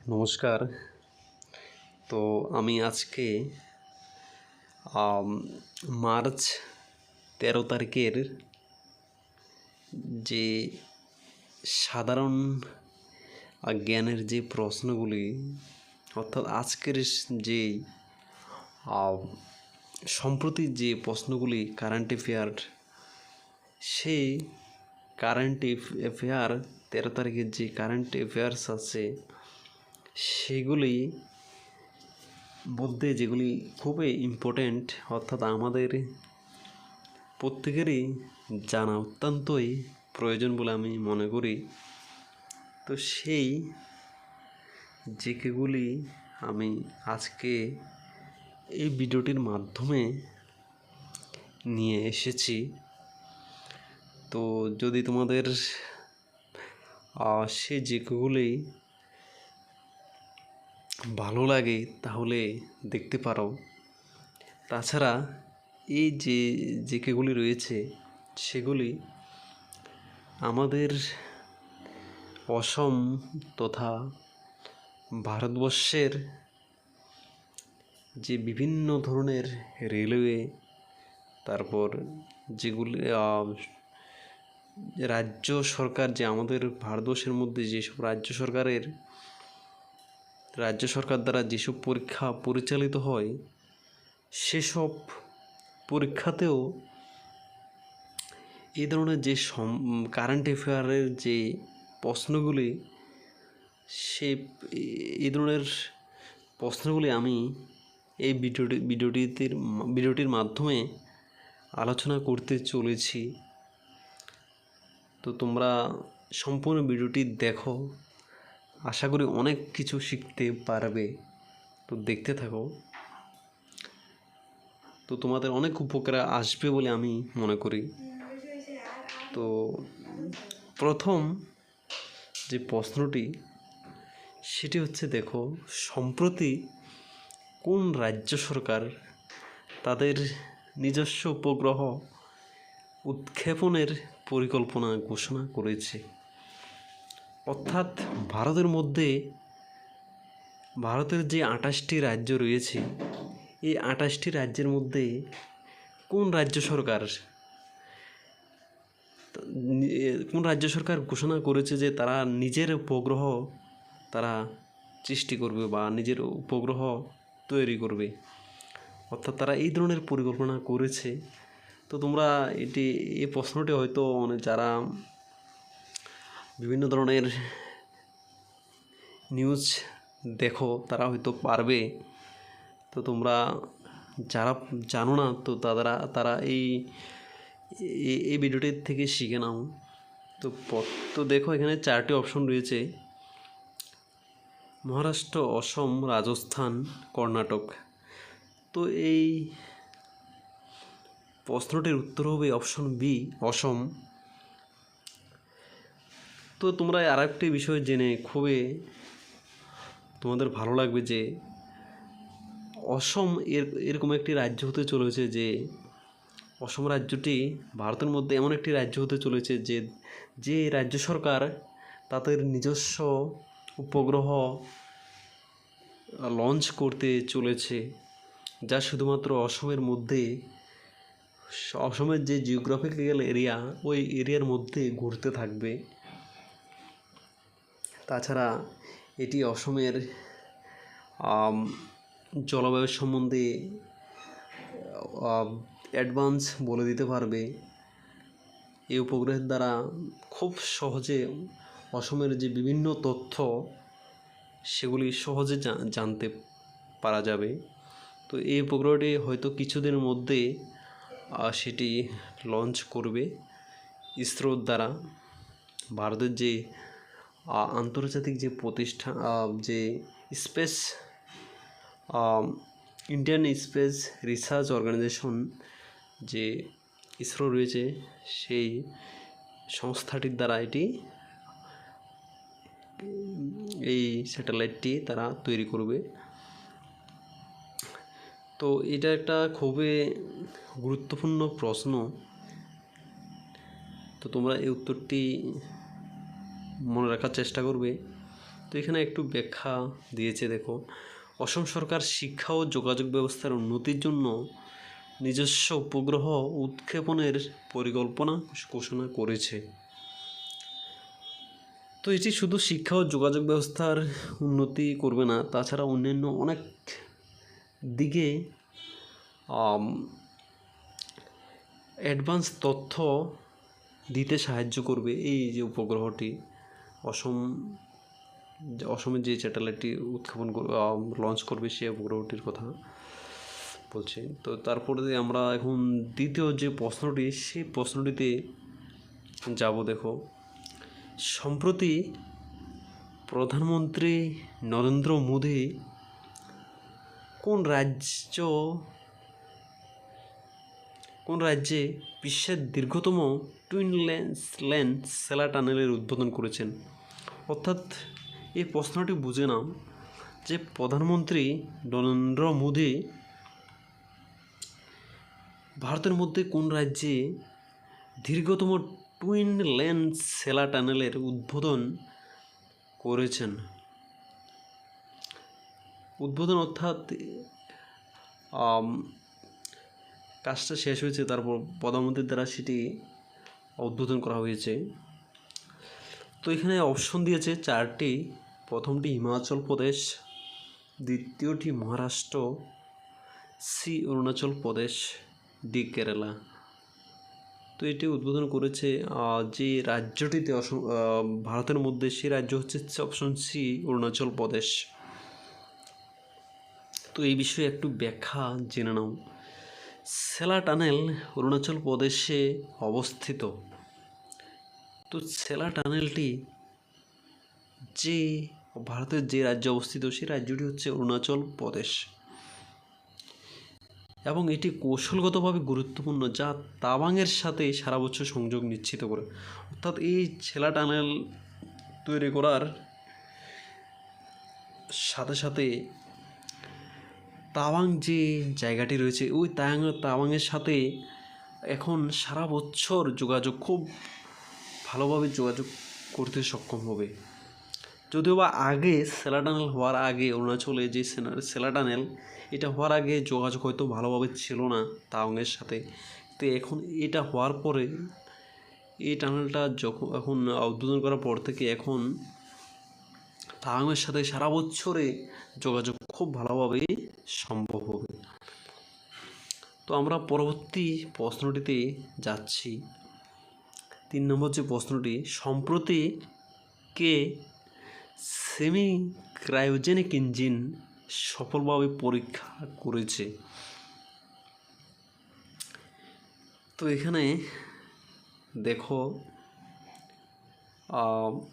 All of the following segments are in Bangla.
নমস্কার। তো আমি আজকে মার্চ তেরো তারিখের যে সাধারণ জ্ঞানের যে প্রশ্নগুলি, অর্থাৎ আজকের যে সম্প্রতি যে প্রশ্নগুলি কারেন্ট অ্যাফেয়ার সেই কারেন্ট অ্যাফেয়ার তেরো তারিখের যে কারেন্ট অ্যাফেয়ার্স আছে সেগুলি মধ্যে যেগুলি খুবই ইম্পর্ট্যান্ট অর্থাৎ আমাদের প্রত্যেকেরই জানা অত্যন্তই প্রয়োজন বলে আমি মনে করি। তো সেই জিকেগুলি আমি আজকে এই ভিডিওটির মাধ্যমে নিয়ে এসেছি। তো যদি তোমাদের সে জিকেগুলি ভালো লাগে তাহলে দেখতে পারো। তাছাড়া এই যে জিকেগুলি রয়েছে, সেগুলি আমাদের অসম তথা ভারতবর্ষের যে বিভিন্ন ধরনের রেলওয়ে, তারপর যেগুলি রাজ্য সরকার যে আমাদের ভারতবর্ষের মধ্যে যেসব রাজ্য সরকারের রাজ্য সরকার দ্বারা যেসব পরীক্ষা পরিচালিত হয়, সেসব পরীক্ষাতেও এই ধরনের যে সম কারেন্ট অ্যাফেয়ারের যে প্রশ্নগুলি, সে এই ধরনের প্রশ্নগুলি আমি এই ভিডিওটি ভিডিওটিতে ভিডিওটির মাধ্যমে আলোচনা করতে চলেছি। তো তোমরা সম্পূর্ণ ভিডিওটি দেখো। আশা করি অনেক কিছু শিখতে পারবে। তো দেখতে থাকো। তো তোমাদের অনেক উপকার আসবে বলে আমি মনে করি। তো প্রথম যে প্রশ্নটি, সেটি হচ্ছে দেখো, সম্প্রতি কোন রাজ্য সরকার তাদের নিজস্ব উপগ্রহ উৎক্ষেপণের পরিকল্পনা ঘোষণা করেছে? অর্থাৎ ভারতের মধ্যে ভারতের যে আঠাশটি রাজ্য রয়েছে, এই আঠাশটি রাজ্যের মধ্যে কোন রাজ্য সরকার কোন রাজ্য সরকার ঘোষণা করেছে যে তারা নিজের উপগ্রহ তারা সৃষ্টি করবে বা নিজের উপগ্রহ তৈরি করবে? অর্থাৎ তারা এই ধরনের পরিকল্পনা করেছে। তো তোমরা এটি, এই প্রশ্নটি হয়তো অনেক যারা বিভিন্ন ধরনের নিউজ দেখো, তারা হয়তো পারবে। তো তোমরা যারা জানো না, তো তারা তারা এই এই- ভিডিওটির থেকে শিখে নাও। তো তো দেখো এখানে চারটি অপশন রয়েছে। মহারাষ্ট্র, অসম, রাজস্থান, কর্ণাটক। তো এই প্রশ্নটির উত্তর হবে অপশন বি অসম। তো তোমরা আর একটি বিষয় জেনে খুবই তোমাদের ভালো লাগবে যে অসম এর, এরকম একটি রাজ্য হতে চলেছে যে অসম রাজ্যটি ভারতের মধ্যে এমন একটি রাজ্য হতে চলেছে যে যে রাজ্য সরকার তাদের নিজস্ব উপগ্রহ লঞ্চ করতে চলেছে, যা শুধুমাত্র অসমের মধ্যে, অসমের যে জিওগ্রাফিক্যাল এরিয়া ওই এরিয়ার মধ্যে ঘুরতে থাকবে। তাছাড়া এটি অসমের জলবায়ু সম্বন্ধে অ্যাডভান্স বলে দিতে পারবে। এই উপগ্রহের দ্বারা খুব সহজে অসমের যে বিভিন্ন তথ্য, সেগুলি সহজে জানতে পারা যাবে। তো এই উপগ্রহটি হয়তো কিছুদিনের মধ্যে সেটি লঞ্চ করবে। ইসরোর দ্বারা, ভারতের যে আন্তর্জাতিক যে প্রতিষ্ঠান যে space Indian space research organisation যে ইসরো রয়েছে, সেই সংস্থাটির দ্বারা এটি, এই স্যাটেলাইটটি তারা তৈরি করবে। তো এটা একটা খুবই গুরুত্বপূর্ণ প্রশ্ন। তো তোমরা এই উত্তরটি মনে রাখার চেষ্টা করবে। তো এখানে একটু ব্যাখ্যা দিয়েছে দেখো। অসম সরকার শিক্ষা ও যোগাযোগ ব্যবস্থার উন্নতির জন্য নিজস্ব উপগ্রহ উৎক্ষেপণের পরিকল্পনা ঘোষণা করেছে। তো এটি শুধু শিক্ষা ও যোগাযোগ ব্যবস্থার উন্নতি করবে না, তাছাড়া অন্যান্য অনেক দিকে অ্যাডভান্স তথ্য দিতে সাহায্য করবে এই যে উপগ্রহটি। অসম অসমের যে স্যাটেলাইটটি উৎক্ষেপণ লঞ্চ করবে সে উপগ্রহটির কথা বলছি। তো তারপরে আমরা এখন দ্বিতীয় যে প্রশ্নটি, সেই প্রশ্নটিতে যাব দেখো। সম্প্রতি প্রধানমন্ত্রী নরেন্দ্র মোদী কোন রাজ্য কোন রাজ্যে বিশ্বের দীর্ঘতম টুইন লেন্স লেন্স সেলা টানেলের উদ্বোধন করেছেন? অর্থাৎ এই প্রশ্নটি বুঝে নাও যে প্রধানমন্ত্রী নরেন্দ্র মোদী ভারতের মধ্যে কোন রাজ্যে দীর্ঘতম টুইন লেন্স সেলা টানেলের উদ্বোধন করেছেন? উদ্বোধন অর্থাৎ কাজটা শেষ হয়েছে, তারপর প্রধানমন্ত্রীর দ্বারা সেটি উদ্বোধন করা হয়েছে। তো এখানে অপশন দিয়েছে চারটি। প্রথমটি হিমাচল প্রদেশ, দ্বিতীয়টি মহারাষ্ট্র সি অরুণাচল প্রদেশ ডি কেরালা। তো এটি উদ্বোধন করেছে যে রাজ্যটিতে ভারতের মধ্যে সেই রাজ্য হচ্ছে অপশন সি অরুণাচল প্রদেশ। তো এই বিষয়ে একটু ব্যাখ্যা জেনে নাও। সেলা টানেল অরুণাচল প্রদেশে অবস্থিত। তো সেলা টানেলটি যে ভারতের যে রাজ্যে অবস্থিত, সেই রাজ্যটি হচ্ছে অরুণাচল প্রদেশ। এবং এটি কৌশলগতভাবে গুরুত্বপূর্ণ, যা তাবাংয়ের সাথে সারা বছর সংযোগ নিশ্চিত করে। অর্থাৎ এই ছেলা টানেল তৈরি করার সাথে সাথে তাওয়াং যে জায়গাটি রয়েছে, ওই তাওয়াং তাওয়াংয়ের সাথে এখন সারা বছর যোগাযোগ, খুব ভালোভাবে যোগাযোগ করতে সক্ষম হবে। যদিও বা আগে সেলা টানেল হওয়ার আগে অরুণাচলে যে সেনা- সেলা টানেল এটা হওয়ার আগে যোগাযোগ হয়তো ভালোভাবে ছিল না তাওয়াংয়ের সাথে। তো এখন এটা হওয়ার পরে এই টানেলটা যখন এখন উদ্বোধন করার পর থেকে এখন তাওয়াংয়ের সাথে সারা বছরে যোগাযোগ খুব ভালোভাবে সম্ভব হবে। তো আমরা পরবর্তী প্রশ্নটিতে যাচ্ছি। তিন নম্বর যে প্রশ্নটি, সম্প্রতি কে সেমি ক্রায়োজেনিক ইঞ্জিন সফলভাবে পরীক্ষা করেছে? তো এখানে দেখো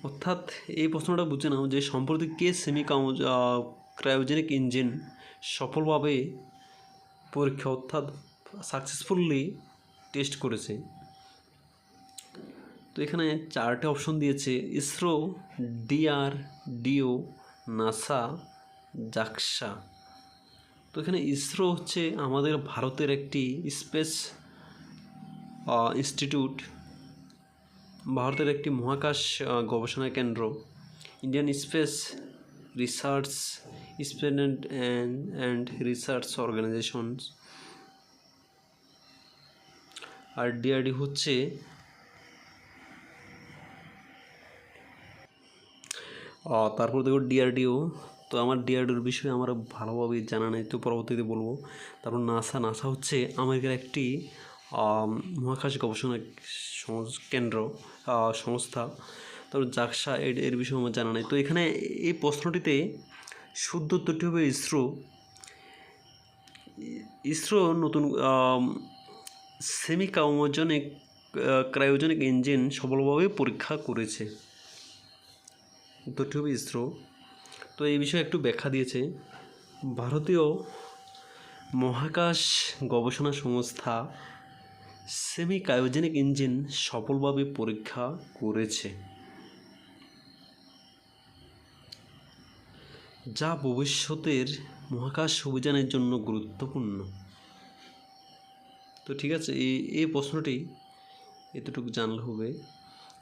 অর্থাৎ এই প্রশ্নটা বুঝে নাও যে সম্প্রতি কে সেমি ক্রায়োজেনিক ইঞ্জিন সফলভাবে পরীক্ষা অর্থাৎ সাকসেসফুলি টেস্ট করেছে। তো এখানে চারটে অপশন দিয়েছে। ISRO, DRDO, NASA, JAXA. তো এখানে ইসরো হচ্ছে আমাদের ভারতের একটি স্পেস ইনস্টিটিউট। ভারতের একটি মহাকাশ গবেষণা কেন্দ্র। Indian space research spend and and research organisations R DRD হচ্ছে তারপর দেখো ডিআরডিও তো আমার ডিআরডিওর বিষয়ে আমার ভালোভাবে জানা নেই, তো পরবর্তীতে বলব। তারপর নাসা নাসা হচ্ছে আমেরিকার একটি মহাকাশ গবেষণা কেন্দ্র সংস্থা। তারপর জাকসা এর বিষয়ে আমার জানা নেই। তো এখানে এই প্রশ্নটিতে শুদ্ধ উত্তরটি হবে ইসরো। ইসরো নতুন সেমি কাউমোজনিক ক্রায়োজনিক ইঞ্জিন সফলভাবে পরীক্ষা করেছে। উত্তরটি হবে ইসরো। তো এই বিষয়ে একটু ব্যাখ্যা দিয়েছে। ভারতীয় মহাকাশ গবেষণা সংস্থা সেমি ক্রায়োজেনিক ইঞ্জিন সফলভাবে পরীক্ষা করেছে। যা ভবিষ্যতের মহাকাশ অভিযানের জন্য গুরুত্বপূর্ণ। তো ঠিক আছে, এই এই প্রশ্নটি এতটুকু জানলে হবে।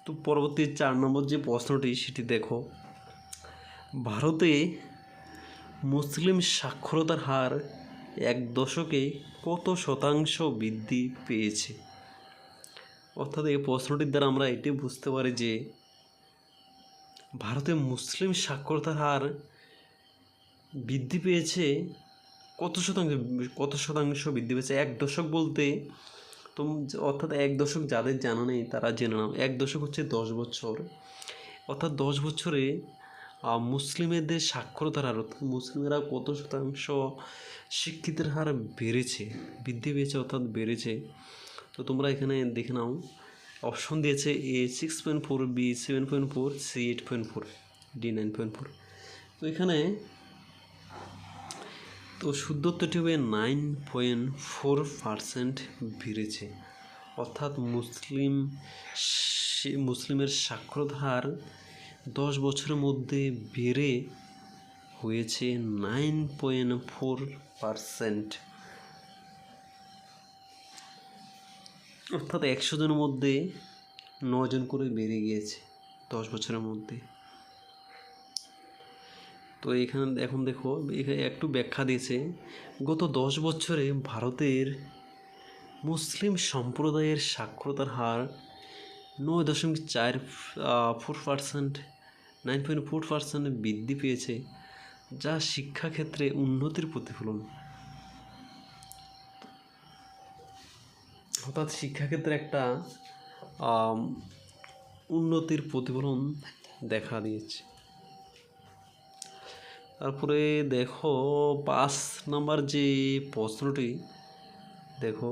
তো পরবর্তী চার নম্বর যে প্রশ্নটি, সেটি দেখো। ভারতে মুসলিম সাক্ষরতার হার এক দশকে কত শতাংশ বৃদ্ধি পেয়েছে? অর্থাৎ এই প্রশ্নটির দ্বারা আমরা এটি বুঝতে পারি যে, ভারতে মুসলিম সাক্ষরতার হার বৃদ্ধি পেয়েছে কত শতাংশ কত শতাংশ বৃদ্ধি পেয়েছে? এক দশক বলতে তোম অর্থাৎ এক দশক যাদের জানা নেই তারা জেনে নাও। এক দশক হচ্ছে দশ বছর। অর্থাৎ দশ বছরে মুসলিমেদের সাক্ষরতার হার, অর্থাৎ মুসলিমেরা কত শতাংশ শিক্ষিতের হার বেড়েছে, বৃদ্ধি পেয়েছে, অর্থাৎ বেড়েছে। তো তোমরা এখানে দেখে নাও। অপশন দিয়েছে A six point four B seven point four C eight point four D nine point four তো এখানে তো শুদ্ধত্বটি হবে নাইন পয়েন্ট ফোর পার্সেন্ট বেড়েছে অর্থাৎ মুসলিম মুসলিমের সাক্ষরতার হার দশ বছরের মধ্যে বেড়ে হয়েছে নাইন পয়েন্ট ফোর পার্সেন্ট অর্থাৎ একশো জনের মধ্যে নজন করে বেড়ে গিয়েছে দশ বছরের মধ্যে। তো এখানে, এখন দেখো, এখানে একটু ব্যাখ্যা দিয়েছে। গত দশ বছরে ভারতের মুসলিম সম্প্রদায়ের সাক্ষরতার হার নয় দশমিক চার four percent nine point four percent বৃদ্ধি পেয়েছে, যা শিক্ষাক্ষেত্রে উন্নতির প্রতিফলন। অর্থাৎ শিক্ষাক্ষেত্রে একটা উন্নতির প্রতিফলন দেখা দিয়েছে। তারপরে দেখো পাঁচ নাম্বার যে প্রশ্নটি, দেখো,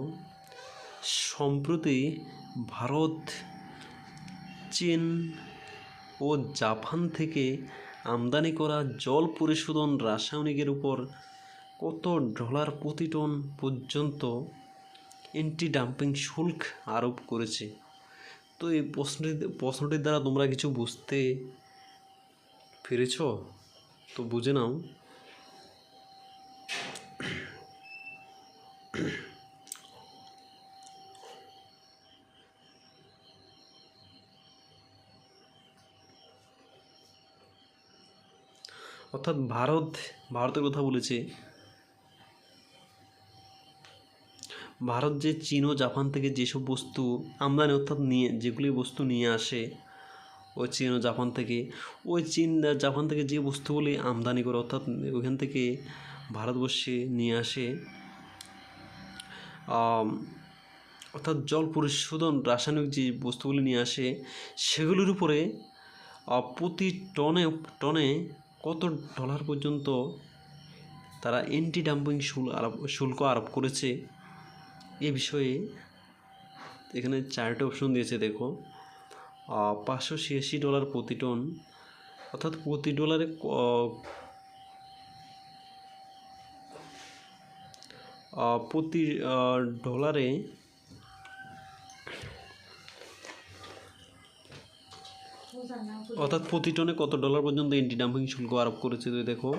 সম্প্রতি ভারত, চীন ও জাপান থেকে আমদানি করা জল পরিশোধন রাসায়নিকের উপর কত ডলার প্রতি টন পর্যন্ত এন্টি ডাম্পিং শুল্ক আরোপ করেছে? তো এই প্রশ্নটি, প্রশ্নটির দ্বারা তোমরা কিছু বুঝতে পেরেছ? তো বুঝে নাও। অর্থাৎ ভারত, ভারতের কথা বলেছে। ভারত যে চীন ও জাপান থেকে যেসব বস্তু আমদানি অর্থাৎ নিয়ে, যেগুলি বস্তু নিয়ে আসে ওই চীন ও জাপান থেকে। ওই চীন জাপান থেকে যে বস্তুগুলি আমদানি করে, অর্থাৎ ওইখান থেকে ভারতবর্ষে নিয়ে আসে অর্থাৎ জল পরিশোধন রাসায়নিক যে বস্তুগুলি নিয়ে আসে, সেগুলির উপরে প্রতি টনে টনে কত ডলার পর্যন্ত তারা এন্টি ডাম্পিং শুল্ক আরোপ শুল্ক আরোপ করেছে, এ বিষয়ে এখানে চারটে অপশন দিয়েছে, দেখো। পাঁচশো ছিয়াশি ডলার প্রতি টন, অর্থাৎ প্রতি ডলারে প্রতি ডলারে অর্থাৎ প্রতি টনে কত ডলার পর্যন্ত এন্টি ডাম্পিং শুল্ক আরোপ করেছে তো দেখো।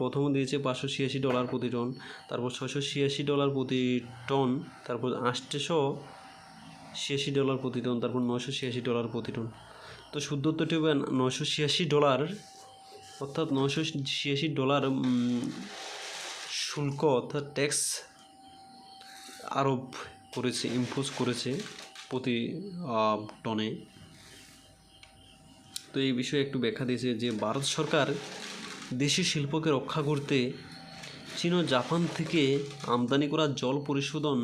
প্রথমে দিয়েছে পাঁচশো ছিয়াশি ডলার প্রতি টন, তারপর ছশো ছিয়াশি ডলার প্রতি টন, তারপর আটশোশো ছিয়াশি ডলার প্রতি টন, তারপর নশো ছিয়াশি ডলার প্রতি টন। তো শুদ্ধত্বটি হবে নশো ছিয়াশি ডলার, অর্থাৎ নশো ছিয়াশি ডলার শুল্ক, অর্থাৎ ট্যাক্স আরোপ করেছে ইম্পোজ করেছে প্রতি টনে। তো এই বিষয়ে একটু ব্যাখ্যা দিয়েছে যে ভারত সরকার দেশি শিল্পকে রক্ষা করতে চীন ও জাপান থেকে আমদানি করা জল পরিশোধন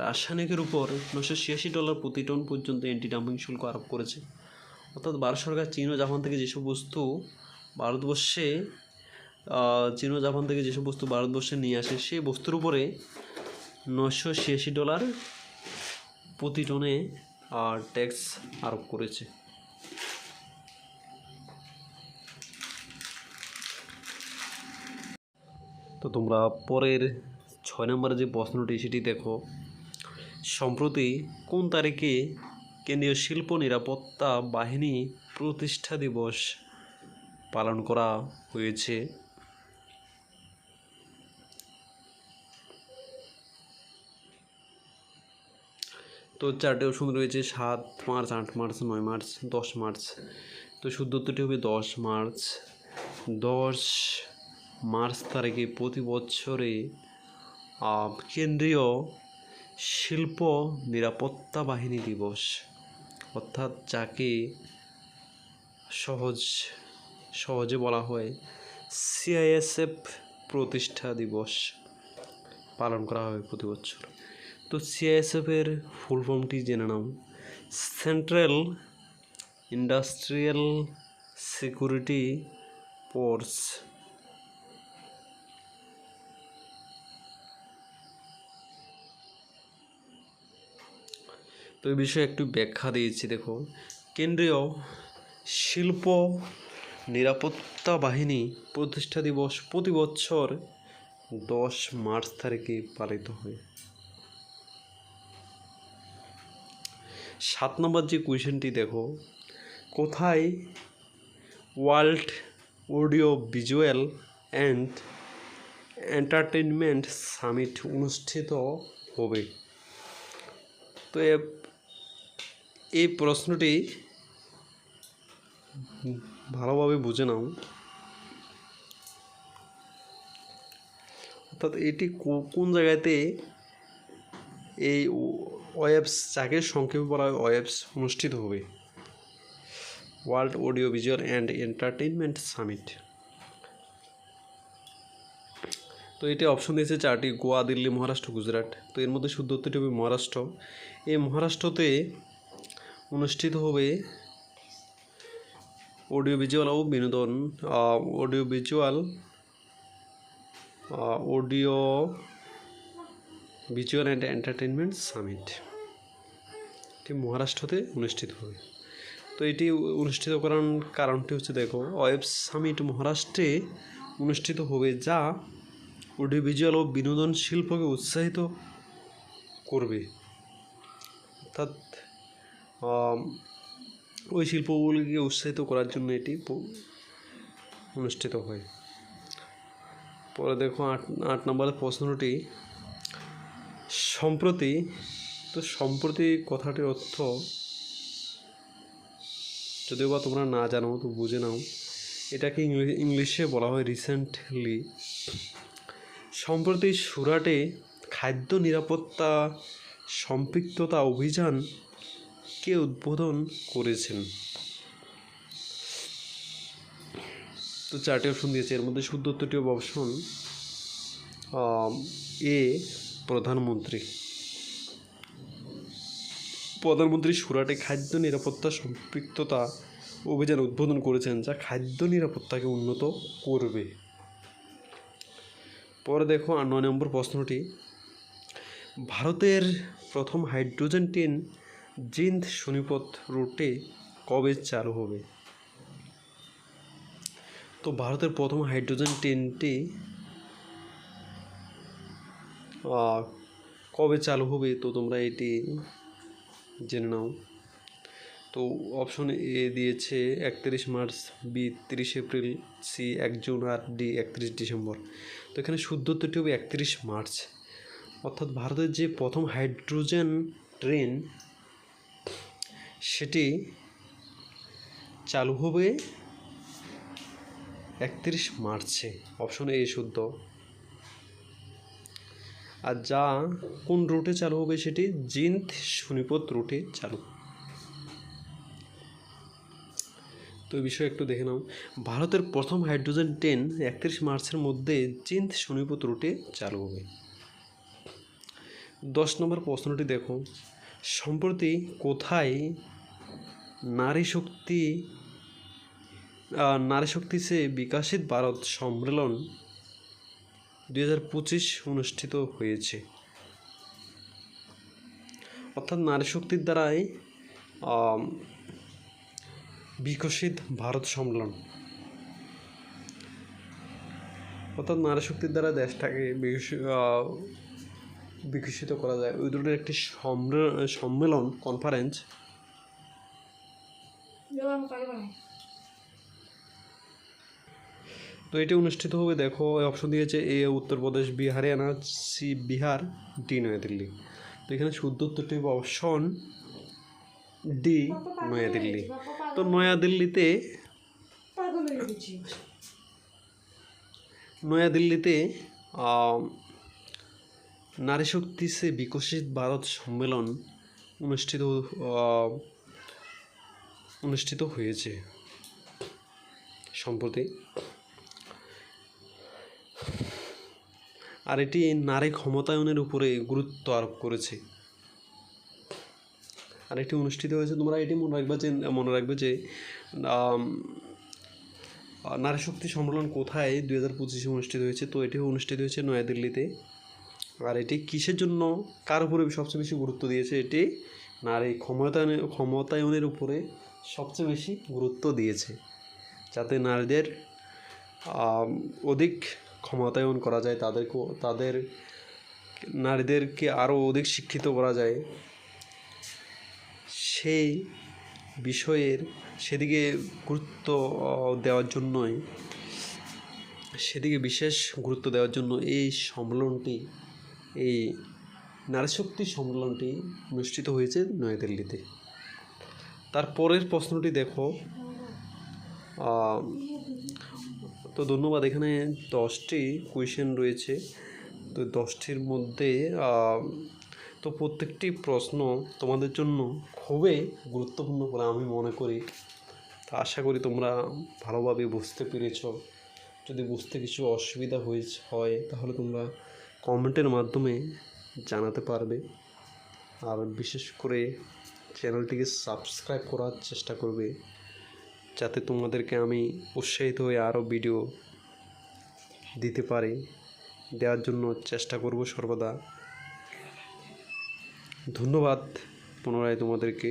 রাসায়নিকের উপর নশো ছিয়াশি ডলার প্রতি টন পর্যন্ত অ্যান্টি ডাম্পিং শুল্ক আরোপ করেছে। অর্থাৎ ভারত সরকার চীন ও জাপান থেকে যেসব বস্তু ভারতবর্ষে চীন ও জাপান থেকে যেসব বস্তু ভারতবর্ষে নিয়ে আসে, সেই বস্তুর উপরে নশো ছিয়াশি ডলার প্রতি টনে ট্যাক্স আরোপ করেছে। তো তোমরা পরের ছয় নম্বরে যে প্রশ্নটি, সেটি দেখো। সম্প্রতি কোন তারিখে কেন্দ্রীয় শিল্প নিরাপত্তা বাহিনী প্রতিষ্ঠা দিবস পালন করা হয়েছে? তো চারটে অপশন রয়েছে, সাত মার্চ, আট মার্চ, নয় মার্চ, দশ মার্চ। তো শুদ্ধ হবে দশ মার্চ। দশ মার্চ তারিখে প্রতি বছরে কেন্দ্রীয় শিল্প নিরাপত্তা বাহিনী দিবস, অর্থাৎ যাকে সহজ, সহজে বলা হয় সিআইএসএফ প্রতিষ্ঠা দিবস পালন করা হয় প্রতি বছর। তো সিআইএসএফের ফুল ফর্মটি জেনে নাও। সেন্ট্রাল ইন্ডাস্ট্রিয়াল সিকিউরিটি ফোর্স তো এই বিষয়ে একটু ব্যাখ্যা দিয়েছি দেখো কেন্দ্রীয় শিল্প নিরাপত্তা বাহিনী প্রতিষ্ঠা দিবস প্রতি বছর দশ মার্চ তারিখে পালিত হয়। সাত নম্বর যে কোয়েশনটি, দেখো, কোথায় world audio visual and entertainment summit অনুষ্ঠিত হবে? তো এই প্রশ্নটি ভালোভাবে বুঝে নাও। অর্থাৎ এটি কোন জায়গাতে এই ওয়েবস, যাকে সংক্ষেপে বলা হয় ওয়েবস, অনুষ্ঠিত হবে? World audio visual and entertainment summit. তো এটি অপশন দিয়েছে চারটি, গোয়া, দিল্লি, মহারাষ্ট্র, গুজরাট। তো এর মধ্যে শুদ্ধ উত্তরটি হবে মহারাষ্ট্র। এই মহারাষ্ট্রতে অনুষ্ঠিত হবে অডিও ভিজুয়াল ও বিনোদন audio visual audio visual and entertainment summit এটি মহারাষ্ট্রতে অনুষ্ঠিত হবে। তো এটি অনুষ্ঠিত করার কারণটি হচ্ছে দেখো, ওয়েব সামিট মহারাষ্ট্রে অনুষ্ঠিত হবে যা অডিও ভিজুয়াল ও বিনোদন শিল্পকে উৎসাহিত করবে। অর্থাৎ ওই শিল্পগুলিকে উৎসাহিত করার জন্য এটি অনুষ্ঠিত হয়। পরে দেখো আট আট নম্বরের প্রশ্নটি, সম্প্রতি, তো সম্প্রতি কথাটির অর্থ, যদিও বা তোমরা না জানো, তো বুঝে নাও, এটাকে ইংলি- ইংলিশে বলা হয় রিসেন্টলি সম্প্রতি সুরাটে খাদ্য নিরাপত্তা সম্পৃক্ততা অভিযান কে উদ্বোধন করেছেন। তো চারটি অপশন দিয়েছে। এর মধ্যে শুদ্ধ উত্তরটি অপশন এ, প্রধানমন্ত্রী। প্রধানমন্ত্রী সুরাটে খাদ্য নিরাপত্তা সম্পৃক্ততা অভিযান উদ্বোধন করেছেন, যা খাদ্য নিরাপত্তাকে উন্নত করবে। পরে দেখো আর নয় নম্বর প্রশ্নটি, ভারতের প্রথম হাইড্রোজেন ট্রেন জিন্দ সোনিপত রুটে কবে চালু হবে? তো ভারতের প্রথম হাইড্রোজেন ট্রেনটি কবে চালু হবে তো তোমরা এটি জেনে নাও। তো অপশন এ দিয়েছে একত্রিশ মার্চ, বি তিরিশ এপ্রিল, সি এক জুন, আর ডি একত্রিশ ডিসেম্বর। তো এখানে শুদ্ধ হবে একত্রিশ মার্চ। অর্থাৎ ভারতের যে প্রথম হাইড্রোজেন ট্রেন সেটি চালু হবে একত্রিশ মার্চে। অপশন এ শুদ্ধ। আর যা কোন রুটে চালু হবে সেটি জিন্দ সুনিপত রুটে চালু। তো এই বিষয়ে একটু দেখে নাও। ভারতের প্রথম হাইড্রোজেন ট্রেন একত্রিশ মার্চের মধ্যে জিন্দ সুনিপত রুটে চালু হবে। দশ নম্বর প্রশ্নটি দেখো। সম্প্রতি কোথায় নারী শক্তি নারী শক্তি সে বিকাশিত ভারত সম্মেলন দুই হাজার পঁচিশ অনুষ্ঠিত হয়েছে। অর্থাৎ নারী শক্তির দ্বারাই বিকশিত ভারত সম্মেলন। অর্থাৎ নারী শক্তির দ্বারা দেশটাকে বিকশিত করা যায়। ওই ধরনের একটি সম্মেলন কনফারেন্স তো এটি অনুষ্ঠিত হবে দেখো অপশন দিয়েছে এ Uttar Pradesh B Haryana C Bihar D New Delhi. তো এখানে শুদ্ধ উত্তরটি হবে অপশন ডি নয়াদিল্লি। তো নয়াদিল্লিতে নয়াদিল্লিতে নারী শক্তি সে বিকশিত ভারত সম্মেলন অনুষ্ঠিত অনুষ্ঠিত হয়েছে। সম্প্রতি আর এটি নারী ক্ষমতায়নের উপরে গুরুত্ব আরোপ করেছে। আর এটি অনুষ্ঠিত হয়েছে, তোমরা এটি মনে রাখবে যে, মনে রাখবে যে নারী শক্তি সম্মেলন কোথায় দুই হাজার পঁচিশে অনুষ্ঠিত হয়েছে? তো এটি অনুষ্ঠিত হয়েছে নয়াদিল্লিতে। আর এটি কিসের জন্য, কার উপরে সবচেয়ে বেশি গুরুত্ব দিয়েছে? এটি নারী ক্ষমতায়নের ক্ষমতায়নের উপরে সবচেয়ে বেশি গুরুত্ব দিয়েছে যাতে নারীদের অধিক ক্ষমতায়ন করা যায়, তাদেরকে, তাদের নারীদেরকে আরও অধিক শিক্ষিত করা যায়। সেই বিষয়ের সেদিকে গুরুত্ব দেওয়ার জন্যই, সেদিকে বিশেষ গুরুত্ব দেওয়ার জন্য এই সম্মেলনটি, এই নারী শক্তি সম্মেলনটি অনুষ্ঠিত হয়েছে নয়াদিল্লিতে। তারপরের প্রশ্নটি দেখো। তো ধন্যবাদ, এখানে দশটি কোয়েশ্চেন রয়েছে। তো দশটির মধ্যে তো প্রত্যেকটি প্রশ্ন তোমাদের জন্য খুবই গুরুত্বপূর্ণ বলে আমি মনে করি। তো আশা করি তোমরা ভালোভাবে বুঝতে পেরেছ। যদি বুঝতে কিছু অসুবিধা হয়েছে, হয়, তাহলে তোমরা কমেন্টের মাধ্যমে জানাতে পারবে। আর বিশেষ করে চ্যানেলটিকে সাবস্ক্রাইব করার চেষ্টা করবে যাতে তোমাদেরকে আমি উৎসাহিত হয়ে আরও ভিডিও দিতে পারি। দেওয়ার জন্য চেষ্টা করব সর্বদা। ধন্যবাদ পুনরায় তোমাদেরকে।